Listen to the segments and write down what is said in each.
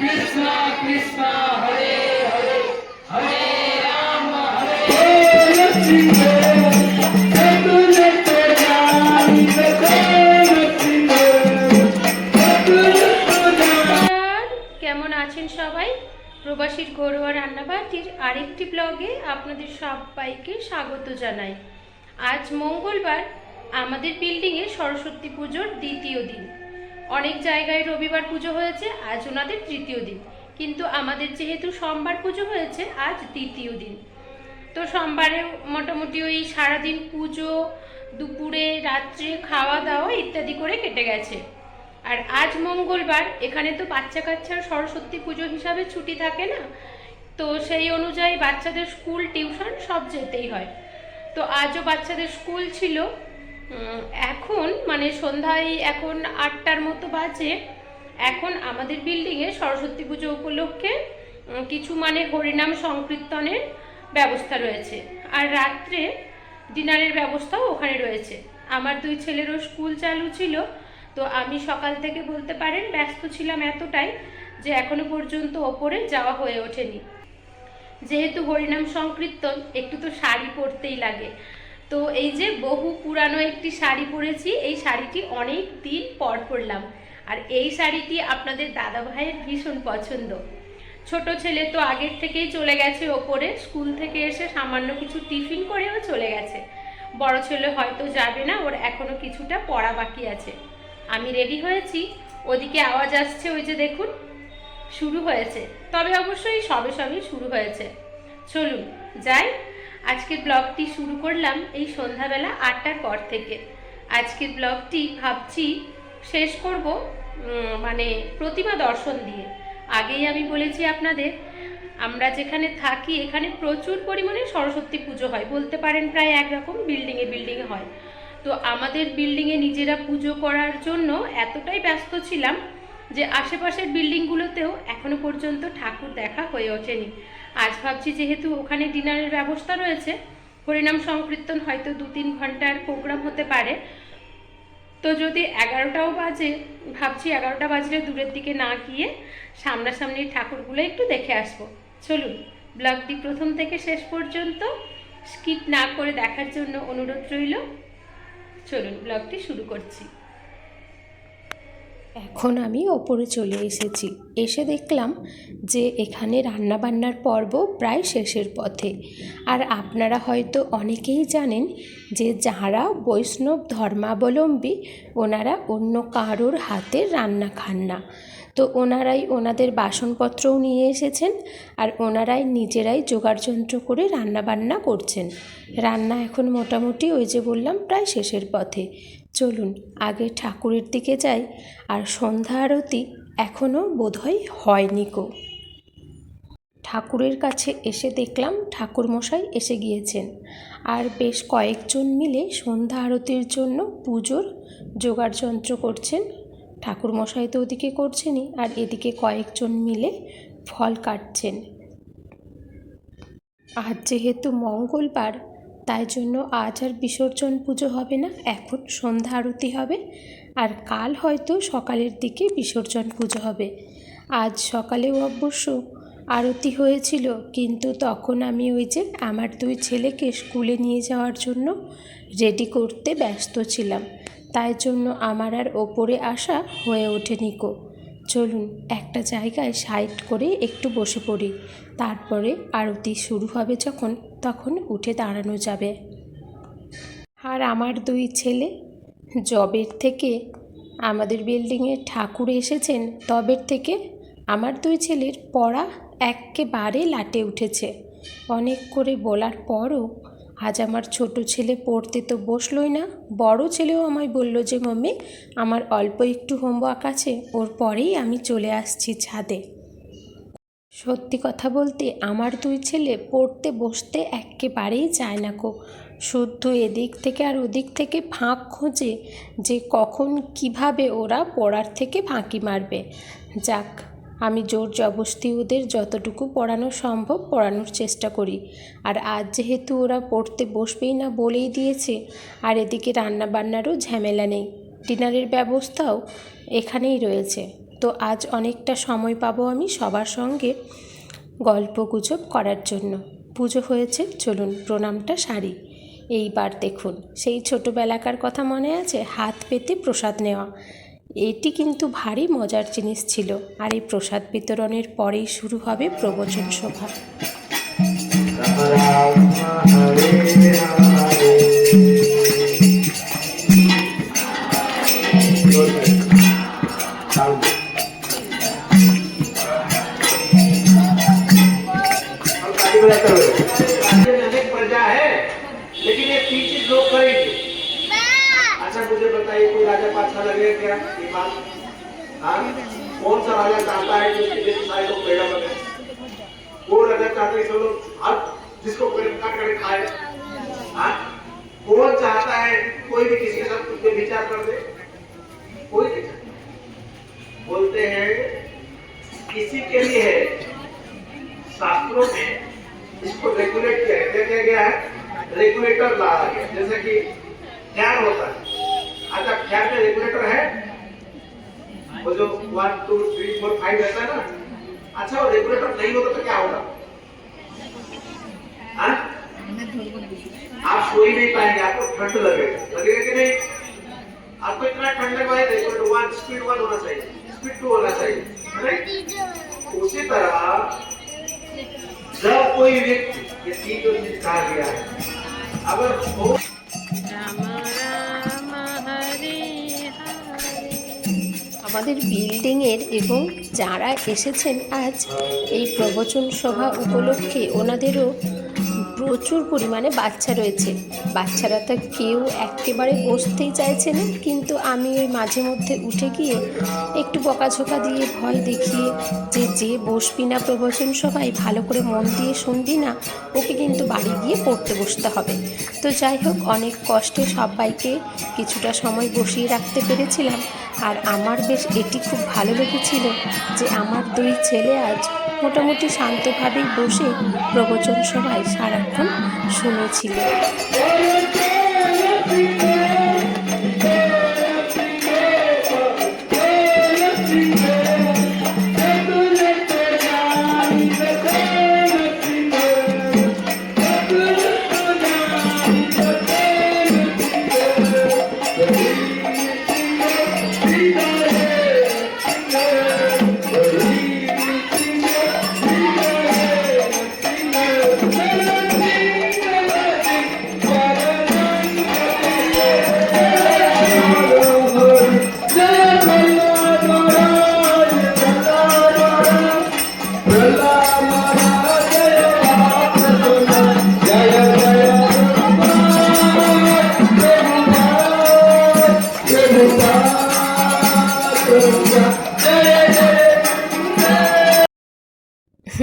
কৃষ্ণ কৃষ্ণ হরে হরে হরে রাম হরে নমস্কার, কেমন আছেন সবাই? প্রবাসীর ঘরোয়া রান্নাবাটির আরেকটি ব্লগে আপনাদের সবাইকে স্বাগত জানাই। আজ মঙ্গলবার আমাদের বিল্ডিংয়ে সরস্বতী পুজোর দ্বিতীয় দিন। অনেক জায়গায় রবিবার পুজো হয়েছে, আজ ওনাদের তৃতীয় দিন। কিন্তু আমাদের যেহেতু সোমবার পুজো হয়েছে, আজ দ্বিতীয় দিন। তো সোমবারে মোটামুটি ওই সারাদিন পুজো, দুপুরে, রাত্রে খাওয়া দাওয়া ইত্যাদি করে কেটে গেছে। আর আজ মঙ্গলবার, এখানে তো বাচ্চা কাচ্চার সরস্বতী পুজো হিসাবে ছুটি থাকে না, তো সেই অনুযায়ী বাচ্চাদের স্কুল, টিউশন সব যেতেই হয়। তো আজও বাচ্চাদের স্কুল ছিল এখন মানে সন্ধ্যায় এখন আটটার মতো বাজে। এখন আমাদের বিল্ডিংয়ে সরস্বতী পুজো উপলক্ষে কিছু মানে হরিনাম সংকীর্তনের ব্যবস্থা রয়েছে। আর রাত্রে ডিনারের ব্যবস্থাও ওখানে রয়েছে। আমার দুই ছেলেরও স্কুল চালু ছিল, তো আমি সকাল থেকে বলতে পারেন ব্যস্ত ছিলাম এতটাই যে এখনও পর্যন্ত ওপরে যাওয়া হয়ে ওঠেনি। যেহেতু হরিনাম সংকীর্তন, একটু তো শাড়ি পরতেই লাগে। তো এই যে বহু পুরানো একটি শাড়ি পরেছি, এই শাড়িটি অনেক দিন পর পরলাম। আর এই শাড়িটি আপনাদের দাদা ভাইয়ের ভীষণ পছন্দ। ছোট ছেলে তো আগের থেকেই চলে গেছে ওপরে, স্কুল থেকে এসে সামান্য কিছু টিফিন করেও চলে গেছে। বড় ছেলে হয়তো যাবে না, ওর এখনও কিছুটা পড়া বাকি আছে। আমি রেডি হয়েছি, ওদিকে আওয়াজ আসছে ওই যে দেখুন, শুরু হয়েছে। তবে অবশ্যই সবে সবেই শুরু হয়েছে। চলুন, যাই। আজকের ব্লগটি শুরু করলাম এই সন্ধ্যাবেলা আটটার পর থেকে। আজকের ব্লগটি ভাবছি শেষ করব মানে প্রতিমা দর্শন দিয়ে। আগেই আমি বলেছি আপনাদের, আমরা যেখানে থাকি এখানে প্রচুর পরিমাণে সরস্বতী পুজো হয়। বলতে পারেন প্রায় একরকম বিল্ডিংয়ে বিল্ডিংয়ে হয়। তো আমাদের বিল্ডিংয়ে নিজেরা পুজো করার জন্য এতটাই ব্যস্ত ছিলাম যে আশেপাশের বিল্ডিংগুলোতেও এখনও পর্যন্ত ঠাকুর দেখা হয়ে ওঠেনি। আজ ভাবছি যেহেতু ওখানে ডিনারের ব্যবস্থা রয়েছে, হরিনাম সংকীর্তন হয়তো দু তিন ঘণ্টার প্রোগ্রাম হতে পারে। তো যদি এগারোটাও বাজে, ভাবছি এগারোটা বাজলে দূরের দিকে না গিয়ে সামনাসামনি ঠাকুরগুলো একটু দেখে আসব। চলুন, ব্লগটি প্রথম থেকে শেষ পর্যন্ত স্কিপ না করে দেখার জন্য অনুরোধ রইল। চলুন, ব্লগটি শুরু করছি। এখন আমি ওপরে চলে এসেছি। এসে দেখলাম যে এখানে রান্নাবান্নার পর্ব প্রায় শেষের পথে। আর আপনারা হয়তো অনেকেই জানেন যে যারা বৈষ্ণব ধর্মাবলম্বী, ওনারা অন্য কারোর হাতের রান্না খান না। তো ওনারাই ওনাদের বাসনপত্রও নিয়ে এসেছেন আর ওনারাই নিজেরাই জোগাড়যন্ত্র করে রান্নাবান্না করছেন। রান্না এখন মোটামুটি ওই যে বললাম প্রায় শেষের পথে। চলুন আগে ঠাকুরের দিকে যাই, আর সন্ধ্যা আরতি এখনও বোধহয় হয়নি কো ঠাকুরের কাছে এসে দেখলাম ঠাকুরমশাই এসে গিয়েছেন, আর বেশ কয়েকজন মিলে সন্ধ্যা আরতির জন্য পুজোর জোগাড় যন্ত্র করছেন। ঠাকুরমশাই তো ওদিকে করছেনই, আর এদিকে কয়েকজন মিলে ফল কাটছেন। আজ যেহেতু মঙ্গলবার তাই জন্য আজ আর বিসর্জন পুজো হবে না, এখন সন্ধ্যা আরতি হবে। আর কাল হয়তো সকালের দিকে বিসর্জন পুজো হবে। আজ সকালেও অবশ্য আরতি হয়েছিল, কিন্তু তখন আমি ওই যে আমার দুই ছেলেকে স্কুলে নিয়ে যাওয়ার জন্য রেডি করতে ব্যস্ত ছিলাম। তাই জন্য আমার আর ওপরে আসা হয়ে ওঠেনি কো চলুন একটা জায়গায় সাইড করে একটু বসে পড়ি। তারপরে আরতি শুরু হবে যখন, তখন উঠে দাঁড়ানো যাবে। আর আমার দুই ছেলে, জবের থেকে আমাদের বিল্ডিংয়ে ঠাকুর এসেছেন, তবের থেকে আমার দুই ছেলের পড়া একেবারে লাটে উঠেছে। অনেক করে বলার পরও আজ আমার ছোট ছেলে পড়তে তো বসলোই না, বড় ছেলেও আমায় বলল যে, মাম্মি, আমার অল্প একটু হোমওয়ার্ক আছে, ওর পরেই আমি চলে আসছি ছাদে। সত্যি কথা বলতে আমার দুই ছেলে পড়তে বসতে একেবারেই চায় না কো শুদ্ধ এদিক থেকে আর ওদিক থেকে ফাঁক খোঁজে যে কখন কীভাবে ওরা পড়ার থেকে ফাঁকি মারবে। যাক আমি জোর জবস্তি ওদের যতটুকু পড়ানো সম্ভব পড়ানোর চেষ্টা করি। আর আজ যেহেতু ওরা পড়তে বসবেই না বলেই দিয়েছে, আর এদিকে রান্না বান্নারও ঝামেলা নেই। ডিনারের ব্যবস্থাও এখানেই রয়েছে। তো আজ অনেকটা সময় পাবো আমি সবার সঙ্গে গল্প গুজব করার জন্য। পুজো হয়েছে, চলুন প্রণামটা সারি। এইবার দেখুন, সেই ছোটোবেলাকার কথা মনে আছে? হাত পেতে প্রসাদ নেওয়া। এটি কিন্তু ভারী মজার জিনিস ছিল আর এই প্রসাদ বিতরণের পরেই শুরু হবে প্রবচন সভা। राजा को अच्छा लगेगा क्या ये बात हाँ कौन सा राजा चाहता है कि उसके लिए सारे लोग पेड़ा बने कौन राजा चाहते हैं लोग हर जिसको पेड़ काट कर खाए। हाँ कौन चाहता है कोई भी किसी के साथ कुछ विचार कर दे? कोई नहीं। बोलते हैं, किसी के लिए है शास्त्रों में इसको रेगुलेट किया है। गया है? रेगुलेटर लाया गया जैसे कि फ़ैन होता है। अच्छा फ़ैन में रेगुलेटर है? वो जो one two three four five रहता है ना। अच्छा वो रेगुलेटर नहीं होता तो क्या होगा? हाँ? आप सो ही नहीं पाएँगे, आपको ठंड लगेगा। लगेगा कि नहीं? आपको इतना ठंड लगा है रेगुलेटर वन स्पीड वन होना चाहिए। स्पीड टू होना चाहिए उसी तरह, जब कोई व्यक्ति ये तीन जो चीज़ कहा गया है, अगर আমাদের বিল্ডিংয়ের এবং যারা এসেছেন আজ এই প্রবচন সভা উপলক্ষে ওনাদেরও প্রচুর পরিমাণে বাচ্চা রয়েছে। বাচ্চারা তো কেউ একেবারে বসতেই চাইছে না, কিন্তু আমি ওই মাঝে মধ্যে উঠে গিয়ে একটু বকাঝোকা দিয়ে ভয় দেখিয়ে যে যে বসবি না প্রবচন সভায়, ভালো করে মন দিয়ে শুনবি না, ওকে কিন্তু বাড়ি গিয়ে পড়তে বসতে হবে। তো যাই হোক, অনেক কষ্টে সবাইকে কিছুটা সময় বসিয়ে রাখতে পেরেছিলাম। আর আমার বেশ এটি খুব ভালো লেগেছিল যে আমার দুই ছেলে আজ মোটামুটি শান্তভাবেই বসে প্রবচন সভায় সারাক্ষণ শুনেছিল।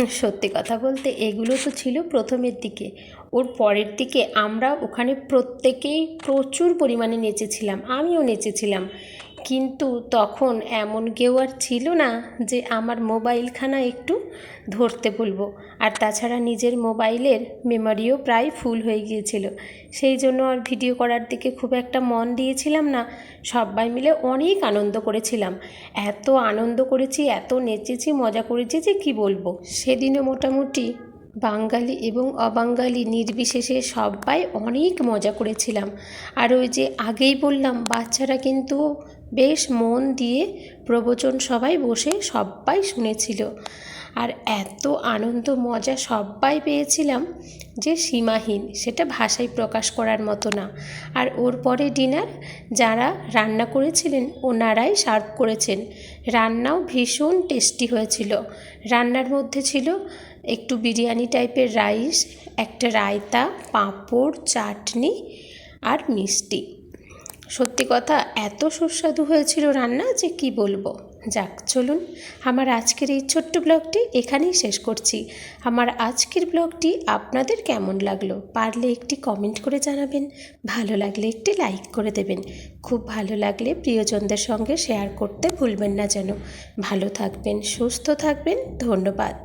সত্যি কথা বলতে এগুলো তো ছিল প্রথমের দিকে। ওর পরের দিকে আমরা ওখানে প্রত্যেকেই প্রচুর পরিমাণে নেচেছিলাম, আমিও নেচেছিলাম। কিন্তু তখন এমন কেউ আর ছিল না যে আমার মোবাইলখানা একটু ধরতে বলব আর তাছাড়া নিজের মোবাইলের মেমোরিও প্রায় ফুল হয়ে গিয়েছিল। সেই জন্য আর ভিডিও করার দিকে খুব একটা মন দিয়েছিলাম না। সবাই মিলে অনেক আনন্দ করেছিলাম। এত আনন্দ করেছি, এত নেচেছি, মজা করেছি যে কি বলব? সেদিনও মোটামুটি বাঙালি এবং অবাঙালি নির্বিশেষে সবাই অনেক মজা করেছিলাম। আর ওই যে আগেই বললাম, বাচ্চারা কিন্তু বেশ মন দিয়ে প্রবচন সবাই বসে সবাই শুনেছিল। আর এত আনন্দ মজা সবাই পেয়েছিলাম যে সীমাহীন, সেটা ভাষায় প্রকাশ করার মতো না। আর ওর পরে ডিনার, যারা রান্না করেছিলেন ওনারাই সার্ভ করেছেন। রান্নাও ভীষণ টেস্টি হয়েছিল। রান্নার মধ্যে ছিল একটু বিরিয়ানি টাইপের রাইস, একটা রায়তা, পাঁপড়, চাটনি আর মিষ্টি। সত্যি কথা, এত সুস্বাদু হয়েছিল রান্না যে কি বলব? যাক, চলুন, আমার আজকের এই ছোট্ট ব্লগটি এখানেই শেষ করছি। আমার আজকের ব্লগটি আপনাদের কেমন লাগল? পারলে একটি কমেন্ট করে জানাবেন, ভালো লাগলে একটি লাইক করে দেবেন। খুব ভালো লাগলে প্রিয়জনদের সঙ্গে শেয়ার করতে ভুলবেন না যেন। ভালো থাকবেন, সুস্থ থাকবেন, ধন্যবাদ।